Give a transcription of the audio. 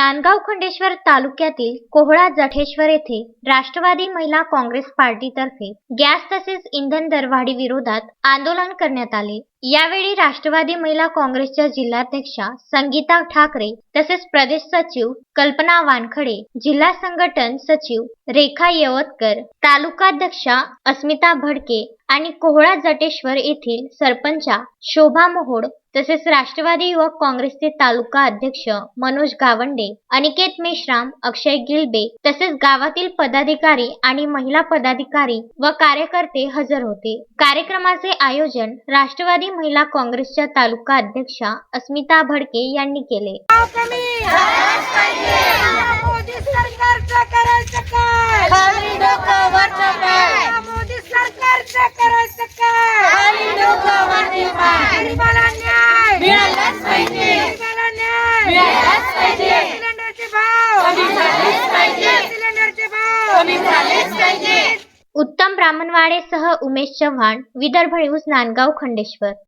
नांदगाव खंडेश्वर तालुक्यातील कोहळा जठेश्वर येथे राष्ट्रवादी महिला काँग्रेस पार्टीतर्फे गॅस तसेच इंधन दरवाढी विरोधात आंदोलन करण्यात आले. यावेळी राष्ट्रवादी महिला काँग्रेसच्या जिल्हाध्यक्षा संगीता ठाकरे तसेच प्रदेश सचिव कल्पना वानखडे जिल्हा संघटन सचिव रेखा यवतकर तालुकाध्यक्षा अस्मिता भडके आणि कोहळा जटेश्वर येथील सरपंचा शोभा मोहोड तसेच राष्ट्रवादी युवक काँग्रेसचे तालुका अध्यक्ष मनोज गावंडे अनिकेत मेश्राम अक्षय गिलबे तसेच गावातील पदाधिकारी आणि महिला पदाधिकारी व कार्यकर्ते हजर होते. कार्यक्रमाचे आयोजन राष्ट्रवादी सहकारी महिला काँग्रेसच्या तालुका अध्यक्षा अस्मिता भडके यांनी केले. उत्तम ब्राह्मणवाडेसह उमेश चव्हाण विदर्भ न्यूज नांदगाव खंडेश्वर.